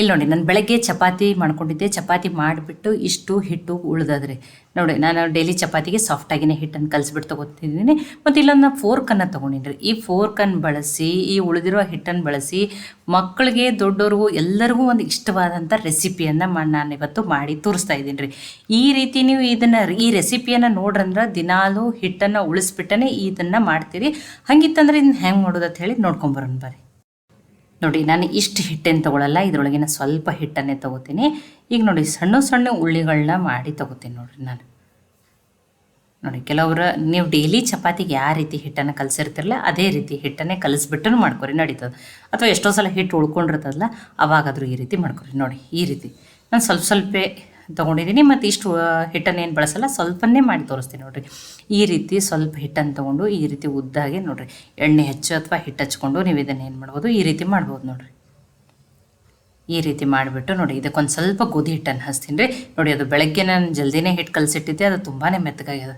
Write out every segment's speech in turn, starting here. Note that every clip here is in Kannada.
ಇಲ್ಲಿ ನೋಡಿ, ನಾನು ಬೆಳಗ್ಗೆ ಚಪಾತಿ ಮಾಡ್ಕೊಂಡಿದ್ದೆ. ಚಪಾತಿ ಮಾಡಿಬಿಟ್ಟು ಇಷ್ಟು ಹಿಟ್ಟು ಉಳ್ದದ್ರಿ. ನೋಡಿ, ನಾನು ಡೈಲಿ ಚಪಾತಿಗೆ ಸಾಫ್ಟಾಗಿನೇ ಹಿಟ್ಟನ್ನು ಕಲಿಸ್ಬಿಟ್ಟು ತೊಗೊತಿದ್ದೀನಿ. ಮತ್ತು ಇಲ್ಲೊಂದು ನಾನು ಫೋರ್ಕನ್ನು ತೊಗೊಂಡಿನಿ ಈ ಫೋರ್ಕನ್ನು ಬಳಸಿ, ಈ ಉಳಿದಿರೋ ಹಿಟ್ಟನ್ನು ಬಳಸಿ ಮಕ್ಕಳಿಗೆ ದೊಡ್ಡವ್ರಿಗೂ ಎಲ್ಲರಿಗೂ ಒಂದು ಇಷ್ಟವಾದಂಥ ರೆಸಿಪಿಯನ್ನು ನಾನು ಇವತ್ತು ಮಾಡಿ ತೋರಿಸ್ತಾ ಇದ್ದೀನಿ ರೀ ಈ ರೀತಿ ನೀವು ಇದನ್ನು ಈ ರೆಸಿಪಿಯನ್ನು ನೋಡ್ರಂದ್ರೆ ದಿನಾಲೂ ಹಿಟ್ಟನ್ನು ಉಳಿಸ್ಬಿಟ್ಟನೆ ಇದನ್ನು ಮಾಡ್ತೀರಿ. ಹಂಗಿತ್ತಂದ್ರೆ ಇದನ್ನ ಹೆಂಗೆ ಮಾಡೋದು ಅಂತ ಹೇಳಿ ನೋಡ್ಕೊಂಬರೋಣ ಬರ್ರಿ. ನೋಡಿ, ನಾನು ಇಷ್ಟು ಹಿಟ್ಟೇನು ತೊಗೊಳಲ್ಲ, ಇದರೊಳಗಿನ ಸ್ವಲ್ಪ ಹಿಟ್ಟನ್ನೇ ತೊಗೋತೀನಿ. ಈಗ ನೋಡಿ, ಸಣ್ಣ ಸಣ್ಣ ಉಳ್ಳಿಗಳನ್ನ ಮಾಡಿ ತೊಗೋತೀನಿ ನೋಡಿರಿ ನಾನು. ನೋಡಿ, ಕೆಲವರು, ನೀವು ಡೈಲಿ ಚಪಾತಿಗೆ ಯಾವ ರೀತಿ ಹಿಟ್ಟನ್ನು ಕಲಸಿರ್ತಿರಲ್ಲ, ಅದೇ ರೀತಿ ಹಿಟ್ಟನ್ನೇ ಕಲಿಸ್ಬಿಟ್ಟು ಮಾಡ್ಕೊರಿ, ನಡೀತದೆ. ಅಥವಾ ಎಷ್ಟೋ ಸಲ ಹಿಟ್ಟು ಉಳ್ಕೊಂಡಿರ್ತದಲ್ಲ, ಅವಾಗಾದರೂ ಈ ರೀತಿ ಮಾಡ್ಕೊರಿ. ನೋಡಿ, ಈ ರೀತಿ. ನಾನು ಸ್ವಲ್ಪ ಸ್ವಲ್ಪ ತೊಗೊಂಡಿದ್ದೀನಿ. ಮತ್ತು ಇಷ್ಟು ಹಿಟ್ಟನ್ನು ಏನು ಬಳಸಲ್ಲ ಸ್ವಲ್ಪನೇ ಮಾಡಿ ತೋರಿಸ್ತೀನಿ ನೋಡಿರಿ. ಈ ರೀತಿ ಸ್ವಲ್ಪ ಹಿಟ್ಟನ್ನು ತೊಗೊಂಡು ಈ ರೀತಿ ಉದ್ದಾಗೆ ನೋಡಿರಿ. ಎಣ್ಣೆ ಹೆಚ್ಚು ಅಥವಾ ಹಿಟ್ಟು ಹಚ್ಕೊಂಡು ನೀವು ಇದನ್ನು ಏನು ಮಾಡ್ಬೋದು, ಈ ರೀತಿ ಮಾಡ್ಬೋದು ನೋಡಿರಿ. ಈ ರೀತಿ ಮಾಡಿಬಿಟ್ಟು ನೋಡಿ, ಇದಕ್ಕೊಂದು ಸ್ವಲ್ಪ ಗೋಧಿ ಹಿಟ್ಟನ್ನು ಹಚ್ತೀನಿ ರೀ. ನೋಡಿ, ಅದು ಬೆಳಗ್ಗೆ ನಾನು ಜಲ್ದಿನೇ ಹಿಟ್ಟು ಕಲಸಿಟ್ಟಿದ್ದೆ, ಅದು ತುಂಬಾ ಮೆತ್ತಗಾಗ್ಯದ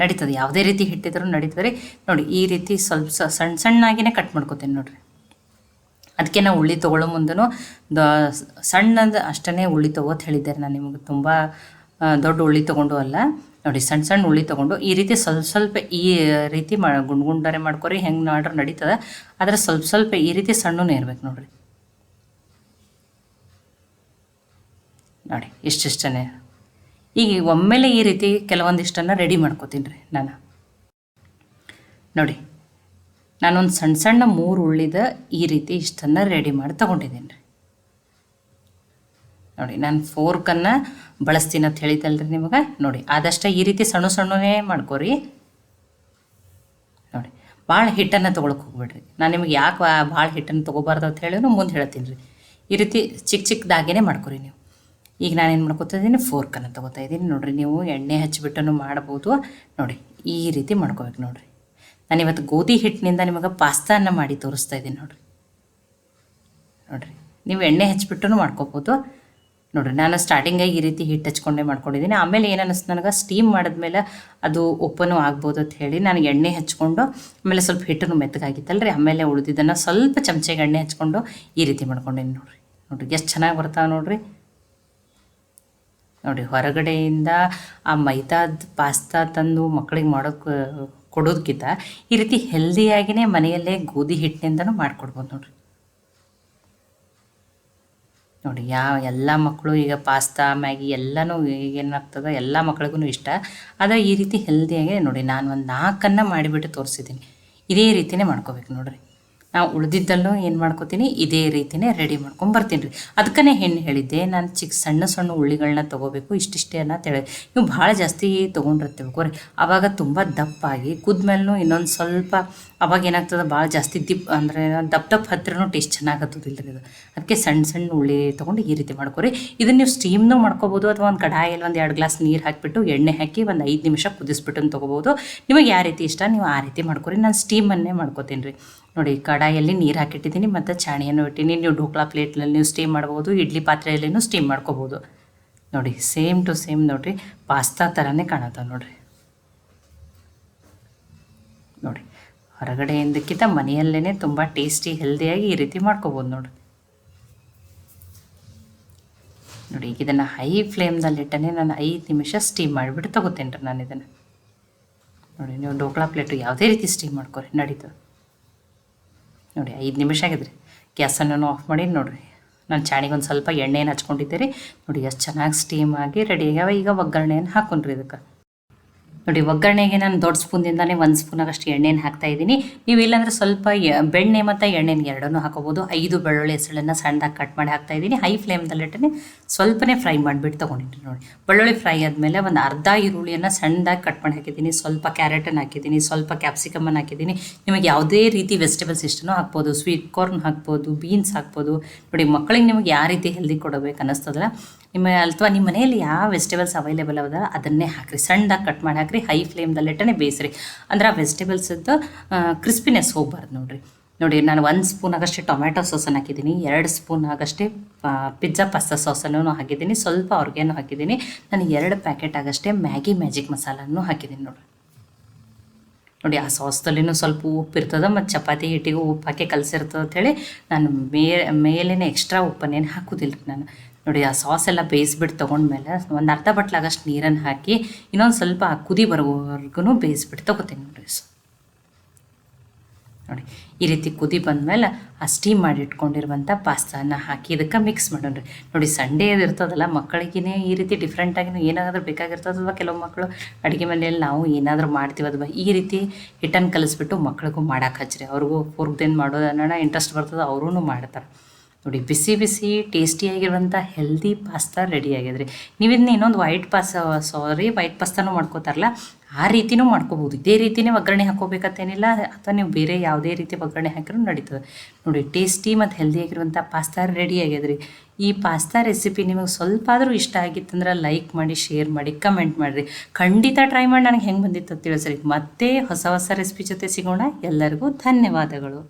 ನಡೀತದೆ, ಯಾವುದೇ ರೀತಿ ಹಿಟ್ಟಿದ್ರೂ ನಡೀತದೆ ರೀ. ನೋಡಿ, ಈ ರೀತಿ ಸ್ವಲ್ಪ ಸಣ್ಣ ಸಣ್ಣಾಗಿಯೇ ಕಟ್ ಮಾಡ್ಕೋತೀನಿ ನೋಡಿರಿ. ಅದಕ್ಕೆ ನಾವು ಉಳ್ಳಿ ತೊಗೊಳ್ಳೋ ಮುಂದೂ ದ ಸಣ್ಣದ ಅಷ್ಟೇ ಉಳ್ಳಿ ತೊಗೋತ ಹೇಳಿದ್ದೆ ನಾನು ನಿಮಗೆ ತುಂಬ ದೊಡ್ಡ ಉಳ್ಳಿ ತೊಗೊಂಡು ಅಲ್ಲ. ನೋಡಿ ಸಣ್ಣ ಸಣ್ಣ ಉಳ್ಳಿ ತೊಗೊಂಡು ಈ ರೀತಿ ಸ್ವಲ್ಪ ಸ್ವಲ್ಪ ಈ ರೀತಿ ಮಾ ಗುಂಡು ಗುಂಡಾರೆ ಮಾಡ್ಕೊರಿ, ಹೆಂಗೆ ಮಾಡ್ರೆ ನಡೀತದ. ಆದರೆ ಸ್ವಲ್ಪ ಸ್ವಲ್ಪ ಈ ರೀತಿ ಸಣ್ಣನೇ ಇರ್ಬೇಕು ನೋಡಿರಿ. ನೋಡಿ ಇಷ್ಟಿಷ್ಟನೇ ಈಗ ಒಮ್ಮೆಲೆ ಈ ರೀತಿ ಕೆಲವೊಂದಿಷ್ಟನ್ನು ರೆಡಿ ಮಾಡ್ಕೋತೀನಿ ರೀ ನಾನು. ನೋಡಿ ನಾನೊಂದು ಸಣ್ಣ ಸಣ್ಣ ಮೂರು ಉಳ್ಳಿದ ಈ ರೀತಿ ಇಷ್ಟನ್ನು ರೆಡಿ ಮಾಡಿ ತೊಗೊಂಡಿದ್ದೀನಿ ರೀ. ನೋಡಿ, ನಾನು ಫೋರ್ಕನ್ನು ಬಳಸ್ತೀನಿ ಅಂತ ಹೇಳಿದ್ದಲ್ರಿ ನಿಮಗೆ? ನೋಡಿ, ಆದಷ್ಟು ಈ ರೀತಿ ಸಣ್ಣ ಸಣ್ಣನೇ ಮಾಡ್ಕೊರಿ. ನೋಡಿ ಭಾಳ ಹಿಟ್ಟನ್ನು ತೊಗೊಳಕ್ಕೆ ಹೋಗ್ಬೇಡ್ರಿ. ನಾನು ನಿಮಗೆ ಯಾಕೆ ಭಾಳ ಹಿಟ್ಟನ್ನು ತೊಗೋಬಾರ್ದು ಅಂತ ಹೇಳಿದ್ರು ಮುಂದೆ ಹೇಳ್ತೀನಿ ರೀ. ಈ ರೀತಿ ಚಿಕ್ಕ ಚಿಕ್ಕದಾಗೇ ಮಾಡ್ಕೊರಿ ನೀವು. ಈಗ ನಾನೇನು ಮಾಡ್ಕೊತಾ ಇದ್ದೀನಿ ಫೋರ್ಕನ್ನು ತೊಗೋತಾ ಇದ್ದೀನಿ. ನೋಡಿರಿ, ನೀವು ಎಣ್ಣೆ ಹಚ್ಚಿಬಿಟ್ಟು ಮಾಡ್ಬೋದು. ನೋಡಿ, ಈ ರೀತಿ ಮಾಡ್ಕೋಬೇಕು ನೋಡಿರಿ. ನಾನು ಇವತ್ತು ಗೋಧಿ ಹಿಟ್ಟಿನಿಂದ ನಿಮಗೆ ಪಾಸ್ತಾನ ಮಾಡಿ ತೋರಿಸ್ತಾ ಇದ್ದೀನಿ ನೋಡಿರಿ. ನೋಡಿರಿ, ನೀವು ಎಣ್ಣೆ ಹಚ್ಬಿಟ್ಟು ಮಾಡ್ಕೋಬೋದು. ನೋಡಿರಿ, ನಾನು ಸ್ಟಾರ್ಟಿಂಗಾಗಿ ಈ ರೀತಿ ಹಿಟ್ಟು ಹಚ್ಕೊಂಡೇ ಮಾಡ್ಕೊಂಡಿದ್ದೀನಿ. ಆಮೇಲೆ ಏನನ್ನಿಸ್ತು ನನಗೆ ಸ್ಟೀಮ್ ಮಾಡಿದ್ಮೇಲೆ ಅದು ಓಪನು ಆಗ್ಬೋದು ಅಂತ ಹೇಳಿ ನಾನು ಎಣ್ಣೆ ಹಚ್ಕೊಂಡು, ಆಮೇಲೆ ಸ್ವಲ್ಪ ಹಿಟ್ಟನ್ನು ಮೆತ್ತಗಾಗಿತ್ತಲ್ರಿ. ಆಮೇಲೆ ಉಳಿದಿದ್ದನ್ನು ಸ್ವಲ್ಪ ಚಮಚೆಗೆ ಎಣ್ಣೆ ಹಚ್ಕೊಂಡು ಈ ರೀತಿ ಮಾಡ್ಕೊಂಡೇನಿ ನೋಡಿರಿ. ನೋಡಿರಿ, ಎಷ್ಟು ಚೆನ್ನಾಗಿ ಬರ್ತಾವೆ ನೋಡಿರಿ. ನೋಡಿ ಹೊರಗಡೆಯಿಂದ ಆ ಮೈದಾದ ಪಾಸ್ತಾ ತಂದು ಮಕ್ಕಳಿಗೆ ಮಾಡೋಕ್ಕೆ ಕೊಡೋದಕ್ಕಿಂತ ಈ ರೀತಿ ಹೆಲ್ದಿಯಾಗಿಯೇ ಮನೆಯಲ್ಲೇ ಗೋಧಿ ಹಿಟ್ಟಿನಿಂದನೂ ಮಾಡಿಕೊಡ್ಬೋದು ನೋಡ್ರಿ. ನೋಡಿ, ಯಾವ ಎಲ್ಲ ಮಕ್ಕಳು ಈಗ ಪಾಸ್ತಾ ಮ್ಯಾಗಿ ಎಲ್ಲನೂ ಏನಾಗ್ತದೆ ಎಲ್ಲ ಮಕ್ಳಿಗೂ ಇಷ್ಟ. ಆದರೆ ಈ ರೀತಿ ಹೆಲ್ದಿಯಾಗಿ ನೋಡಿ, ನಾನು ಒಂದು ನಾಲ್ಕನ್ನು ಮಾಡಿಬಿಟ್ಟು ತೋರಿಸಿದ್ದೀನಿ. ಇದೇ ರೀತಿಯೇ ಮಾಡ್ಕೋಬೇಕು ನೋಡಿರಿ. ನಾವು ಉಳಿದಿದ್ದಲ್ಲೂ ಏನು ಮಾಡ್ಕೋತೀನಿ, ಇದೇ ರೀತಿನೇ ರೆಡಿ ಮಾಡ್ಕೊಂಡು ಬರ್ತೀನಿ ರೀ. ಅದಕ್ಕೇ ಹೆಣ್ಣು ಹೇಳಿದ್ದೆ, ನಾನು ಚಿಕ್ಕ ಸಣ್ಣ ಸಣ್ಣ ಉಳ್ಳಿಗಳನ್ನ ತೊಗೋಬೇಕು, ಇಷ್ಟಿಷ್ಟೇ ಅಂತ ಹೇಳಿ ನೀವು ಭಾಳ ಜಾಸ್ತಿ ತೊಗೊಂಡಿರ್ತೀವಿ ರೀ. ಆವಾಗ ತುಂಬ ದಪ್ಪಾಗಿ ಕುದ್ಮೇಲೂ ಇನ್ನೊಂದು ಸ್ವಲ್ಪ ಅವಾಗ ಏನಾಗ್ತದೆ, ಭಾಳ ಜಾಸ್ತಿ ದಿಪ್, ಅಂದರೆ ದಪ್ಪ ದಪ್ಪ ಹತ್ತಿರನೂ ಟೇಸ್ಟ್ ಚೆನ್ನಾಗತ್ತದಿಲ್ಲ ರೀ ಇದು. ಅದಕ್ಕೆ ಸಣ್ಣ ಸಣ್ಣ ಉಳ್ಳಿ ತೊಗೊಂಡು ಈ ರೀತಿ ಮಾಡ್ಕೊರಿ. ಇದನ್ನು ನೀವು ಸ್ಟೀಮ್ನೂ ಮಾಡ್ಕೋಬೋದು, ಅಥವಾ ಒಂದು ಕಡಾಯಲ್ಲಿ ಒಂದು ಎರಡು ಗ್ಲಾಸ್ ನೀರು ಹಾಕಿಬಿಟ್ಟು ಎಣ್ಣೆ ಹಾಕಿ ಒಂದು ಐದು ನಿಮಿಷ ಕುದಿಸ್ಬಿಟ್ಟು ತೊಗೋಬೋದು. ನಿಮಗೆ ಯಾವ ರೀತಿ ಇಷ್ಟ, ನೀವು ಆ ರೀತಿ ಮಾಡ್ಕೊರಿ, ನಾನು ಸ್ಟೀಮನ್ನೇ ಮಾಡ್ಕೋತೀನಿ ರೀ. ನೋಡಿ ಕಡಾಯಲ್ಲಿ ನೀರು ಹಾಕಿಟ್ಟಿದ್ದೀನಿ, ಮತ್ತು ಚಾಣಿಯನ್ನು ಇಟ್ಟಿನಿ ನೀವು ಢೋಕ್ಲಾ ಪ್ಲೇಟ್ನಲ್ಲಿ ನೀವು ಸ್ಟೀಮ್ ಮಾಡ್ಬೋದು, ಇಡ್ಲಿ ಪಾತ್ರೆಯಲ್ಲಿನೂ ಸ್ಟೀಮ್ ಮಾಡ್ಕೋಬೋದು. ನೋಡಿ ಸೇಮ್ ಟು ಸೇಮ್ ನೋಡಿರಿ, ಪಾಸ್ತಾ ಥರನೇ ಕಾಣುತ್ತೆ ನೋಡಿರಿ. ನೋಡಿ, ಹೊರಗಡೆಯಿಂದಕ್ಕಿಂತ ಮನೆಯಲ್ಲೇ ತುಂಬ ಟೇಸ್ಟಿ ಹೆಲ್ದಿಯಾಗಿ ಈ ರೀತಿ ಮಾಡ್ಕೋಬೋದು ನೋಡಿ ನೋಡಿ, ಈಗ ಇದನ್ನು ಹೈ ಫ್ಲೇಮ್ದಲ್ಲಿಟ್ಟನೆ ನಾನು ಐದು ನಿಮಿಷ ಸ್ಟೀಮ್ ಮಾಡಿಬಿಟ್ಟು ತಗೋತೇನೆ ರೀ ನಾನು ಇದನ್ನು ನೋಡಿ, ನೀವು ಡೋಕ್ಲಾ ಪ್ಲೇಟು ಯಾವುದೇ ರೀತಿ ಸ್ಟೀಮ್ ಮಾಡ್ಕೊರಿ, ನಡೀತದೆ. ನೋಡಿ, ಐದು ನಿಮಿಷ ಆಗಿದ್ರಿ. ಗ್ಯಾಸನ್ನು ಆಫ್ ಮಾಡಿ ನೋಡಿರಿ. ನಾನು ಚಾಣಿಗೆ ಒಂದು ಸ್ವಲ್ಪ ಎಣ್ಣೆಯನ್ನು ಹಚ್ಕೊಂಡಿದ್ದೆ ರೀ ನೋಡಿ, ಎಷ್ಟು ಚೆನ್ನಾಗಿ ಸ್ಟೀಮ್ ಆಗಿ ರೆಡಿ ಆಗ್ಯಾವ. ಈಗ ಒಗ್ಗರಣೆಯನ್ನು ಹಾಕೊಂಡ್ರಿ ಇದಕ್ಕೆ. ನೋಡಿ, ಒಗ್ಗರಣೆಗೆ ನಾನು ದೊಡ್ಡ ಸ್ಪೂನ್ದಿಂದಾನೇ ಒಂದು ಸ್ಪೂನಾಗಷ್ಟು ಎಣ್ಣೆನ ಹಾಕ್ತಾ ಇದ್ದೀನಿ. ನೀವು ಇಲ್ಲಾಂದ್ರೆ ಸ್ವಲ್ಪ ಬೆಣ್ಣೆ ಮತ್ತು ಎಣ್ಣೆನ ಎರಡನ್ನೂ ಹಾಕೋಬೋದು. ಐದು ಬೆಳ್ಳುಳ್ಳಿ ಹೆಸಳನ್ನು ಸಣ್ಣದಾಗಿ ಕಟ್ ಮಾಡಿ ಹಾಕ್ತಾ ಇದ್ದೀನಿ. ಹೈ ಫ್ಲೇಮ್ದಲ್ಲಿಟ್ಟನೆ ಸ್ವಲ್ಪನೇ ಫ್ರೈ ಮಾಡಿಬಿಟ್ಟು ತೊಗೊಂಡಿದ್ದೀನಿ ನೋಡಿ. ಬೆಳ್ಳುಳ್ಳಿ ಫ್ರೈ ಆದಮೇಲೆ ಒಂದು ಅರ್ಧ ಈರುಳ್ಳಿಯನ್ನು ಸಣ್ಣದಾಗಿ ಕಟ್ ಮಾಡಿ ಹಾಕಿದ್ದೀನಿ. ಸ್ವಲ್ಪ ಕ್ಯಾರೆಟನ್ನು ಹಾಕಿದ್ದೀನಿ, ಸ್ವಲ್ಪ ಕ್ಯಾಪ್ಸಿಕಮನ್ನು ಹಾಕಿದ್ದೀನಿ. ನಿಮಗೆ ಯಾವುದೇ ರೀತಿ ವೆಜಿಟೇಬಲ್ಸ್ ಇಷ್ಟನೂ ಹಾಕ್ಬೋದು ಸ್ವೀಟ್ ಕಾರ್ನ್ ಹಾಕ್ಬೋದು ಬೀನ್ಸ್ ಹಾಕ್ಬೋದು. ನೋಡಿ, ಮಕ್ಕಳಿಗೆ ನಿಮಗೆ ಯಾವ ರೀತಿ ಹೆಲ್ದಿ ಕೊಡಬೇಕು ಅನ್ನಿಸ್ತದಲ್ಲ, ನಿಮ್ಮ ಅಥವಾ ನಿಮ್ಮ ಮನೆಯಲ್ಲಿ ಯಾವ ವೆಜಿಟೇಬಲ್ಸ್ ಅವೈಲೇಬಲ್ ಅದ, ಅದನ್ನೇ ಹಾಕಿರಿ. ಸಣ್ಣದಾಗಿ ಕಟ್ ಮಾಡಿ ಹಾಕಿರಿ ಹೈ ಫ್ಲೇಮ್ದಲ್ಲಿಟ್ಟನೇ ಬೇಯಿಸ್ರಿ. ಅಂದ್ರೆ ಆ ವೆಜಿಟೇಬಲ್ಸದ್ದು ಕ್ರಿಸ್ಪಿನೆಸ್ ಹೋಗ್ಬಾರ್ದು ನೋಡಿರಿ. ನೋಡಿ, ನಾನು ಒಂದು ಸ್ಪೂನ್ ಆಗಷ್ಟೇ ಟೊಮ್ಯಾಟೊ ಸಾಸನ್ನು ಹಾಕಿದ್ದೀನಿ. ಎರಡು ಸ್ಪೂನ್ ಆಗಷ್ಟೇ ಪಿಜ್ಜಾ ಪಾಸ್ತಾ ಸಾಸನ್ನು ಹಾಕಿದ್ದೀನಿ. ಸ್ವಲ್ಪ ಅವ್ರಿಗೇನು ಹಾಕಿದ್ದೀನಿ. ನಾನು ಎರಡು ಪ್ಯಾಕೆಟ್ ಆಗಷ್ಟೇ ಮ್ಯಾಗಿ ಮ್ಯಾಜಿಕ್ ಮಸಾಲನ್ನು ಹಾಕಿದ್ದೀನಿ ನೋಡಿ. ನೋಡಿ, ಆ ಸಾಸ್ದಲ್ಲಿನೂ ಸ್ವಲ್ಪ ಉಪ್ಪು ಇರ್ತದೆ, ಮತ್ತು ಚಪಾತಿ ಹಿಟ್ಟಿಗೆ ಉಪ್ಪು ಹಾಕಿ ಕಲಸಿರ್ತದೆ ಅಂಥೇಳಿ ನಾನು ಮೇ ಮೇಲೇನೆ ಎಕ್ಸ್ಟ್ರಾ ಉಪ್ಪನ್ನೇನು ಹಾಕೋದಿಲ್ಲ ನಾನು. ನೋಡಿ, ಆ ಸಾಸ್ ಎಲ್ಲ ಬೇಯಿಸ್ಬಿಟ್ಟು ತೊಗೊಂಡ್ಮೇಲೆ ಒಂದು ಅರ್ಧ ಬಟ್ಲಾಗಷ್ಟು ನೀರನ್ನು ಹಾಕಿ ಇನ್ನೊಂದು ಸ್ವಲ್ಪ ಕುದಿ ಬರೋವರೆಗೂ ಬೇಯಿಸ್ಬಿಟ್ಟು ತೊಗೋತೀನಿ ನೋಡಿ ಸೊ ನೋಡಿ, ಈ ರೀತಿ ಕುದಿ ಬಂದಮೇಲೆ ಆ ಸ್ಟೀಮ್ ಮಾಡಿ ಇಟ್ಕೊಂಡಿರುವಂಥ ಪಾಸ್ತಾನ ಹಾಕಿ ಇದಕ್ಕೆ ಮಿಕ್ಸ್ ಮಾಡೋಣ ರೀ ನೋಡಿ ಸಂಡೇ ಅದು ಇರ್ತದಲ್ಲ ಮಕ್ಕಳಿಗೆ ಈ ರೀತಿ ಡಿಫ್ರೆಂಟಾಗಿ ಏನಾದರೂ ಬೇಕಾಗಿರ್ತದಲ್ವ ಕೆಲವು ಮಕ್ಕಳು ಅಡುಗೆ ಮನೆಯಲ್ಲಿ ನಾವು ಏನಾದರೂ ಮಾಡ್ತೀವಿ ಅದು ಈ ರೀತಿ ಹಿಟ್ಟನ್ನು ಕಲಿಸ್ಬಿಟ್ಟು ಮಕ್ಳಿಗೂ ಮಾಡಕ್ಕೆ ಹಚ್ಚಿರಿ ಅವ್ರಿಗೂ ಫೋರ್ಕ್ದಿಂದ ಮಾಡೋದನ್ನ ಇಂಟ್ರೆಸ್ಟ್ ಬರ್ತದೆ ಅವರೂ ಮಾಡ್ತಾರೆ. ನೋಡಿ, ಬಿಸಿ ಬಿಸಿ ಟೇಸ್ಟಿಯಾಗಿರುವಂಥ ಹೆಲ್ದಿ ಪಾಸ್ತಾ ರೆಡಿ ಆಗ್ಯದ್ರಿ ನೀವು ಇದನ್ನ ಇನ್ನೊಂದು ವೈಟ್ ಪಾಸ್ ಸಾರಿ ವೈಟ್ ಪಾಸ್ತಾನು ಮಾಡ್ಕೋತಾರಲ್ಲ, ಆ ರೀತಿನೂ ಮಾಡ್ಕೋಬೋದು. ಇದೇ ರೀತಿನೇ ಒಗ್ಗರಣೆ ಹಾಕೋಬೇಕಂತೇನಿಲ್ಲ ಅಥವಾ ನೀವು ಬೇರೆ ಯಾವುದೇ ರೀತಿ ಒಗ್ಗರಣೆ ಹಾಕಿರೂ ನಡೀತದೆ. ನೋಡಿ ಟೇಸ್ಟಿ ಮತ್ತು ಹೆಲ್ದಿಯಾಗಿರುವಂಥ ಪಾಸ್ತಾ ರೆಡಿ ಆಗ್ಯದ್ರಿ ಈ ಪಾಸ್ತಾ ರೆಸಿಪಿ ನಿಮಗೆ ಸ್ವಲ್ಪ ಆದರೂ ಇಷ್ಟ ಆಗಿತ್ತಂದ್ರೆ ಲೈಕ್ ಮಾಡಿ ಶೇರ್ ಮಾಡಿ ಕಮೆಂಟ್ ಮಾಡಿರಿ. ಖಂಡಿತ ಟ್ರೈ ಮಾಡಿ, ನನಗೆ ಹೆಂಗೆ ಬಂದಿತ್ತು ತಿಳಿಸ್ರಿ. ಮತ್ತೆ ಹೊಸ ಹೊಸ ರೆಸಿಪಿ ಜೊತೆ ಸಿಗೋಣ. ಎಲ್ಲರಿಗೂ ಧನ್ಯವಾದಗಳು.